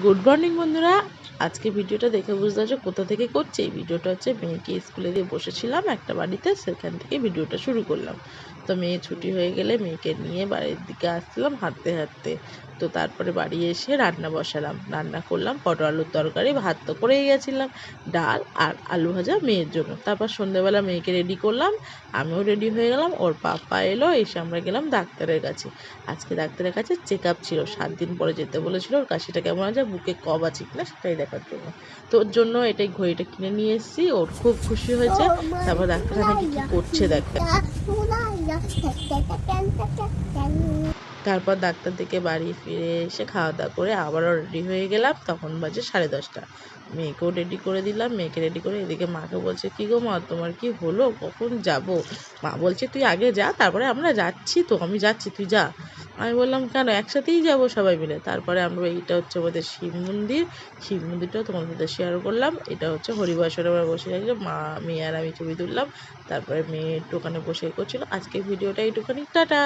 Good morning বন্ধুরা। আজকে ভিডিওটা দেখে বুঝতে পারছ কোথা থেকে করছি। এই ভিডিওটা হচ্ছে মেয়েকে স্কুলে দিয়ে বসেছিলাম একটা বাড়িতে, সেখান থেকে ভিডিওটা শুরু করলাম। তো মেয়ে ছুটি হয়ে গেলে মেয়েকে নিয়ে বাড়ির দিকে আসছিলাম হাঁটতে হাঁটতে। তো তারপরে বাড়ি এসে রান্না বসালাম রান্না করলাম পটল আলুর তরকারি ভাত তো করেই গেছিলাম ডাল আর আলু ভাজা মেয়ের জন্য তারপর সন্ধ্যেবেলা মেয়েকে রেডি করলাম আমিও রেডি হয়ে গেলাম ওর পাপা এলো এসে আমরা গেলাম ডাক্তারের কাছে আজকে ডাক্তারের কাছে চেক আপ ছিল সাত দিন পরে যেতে বলেছিল ওর কাশিটা কেমন আছে বুকে কব আছে কিনা সেটাই দেখার জন্য তো ওর জন্য এটাই ঘড়িটা কিনে নিয়ে এসেছি ওর খুব খুশি হয়েছে তারপর ডাক্তার নাকি কি করছে দেখে তারপর ডাক্তার থেকে বাড়ি ফিরে এসে খাওয়া দাওয়া করে আবারও রেডি হয়ে গেলাম। তখন বাজে সাড়ে দশটা। মেয়েকেও রেডি করে দিলাম। মেয়েকে রেডি করে এদিকে মাকে বলছে, কী গো মা, তোমার কি হলো? কখন যাব? মা বলছে, তুই আগে যা, তারপরে আমরা যাচ্ছি তো, আমি যাচ্ছি, তুই যা। আমি বললাম, কেন? একসাথেই যাব সবাই মিলে। তারপরে আমরা এইটা হচ্ছে আমাদের শিব মন্দির। শিব মন্দিরটাও তোমার সাথে শেয়ার করলাম। এটা হচ্ছে হরিবাসরে আমরা বসে গেছিল মা, মেয়ে আর আমি ছবি তুললাম। তারপরে মেয়ে একটু ওখানে বসে করছিল। আজকে ভিডিওটা এইটুখানি। টাটা!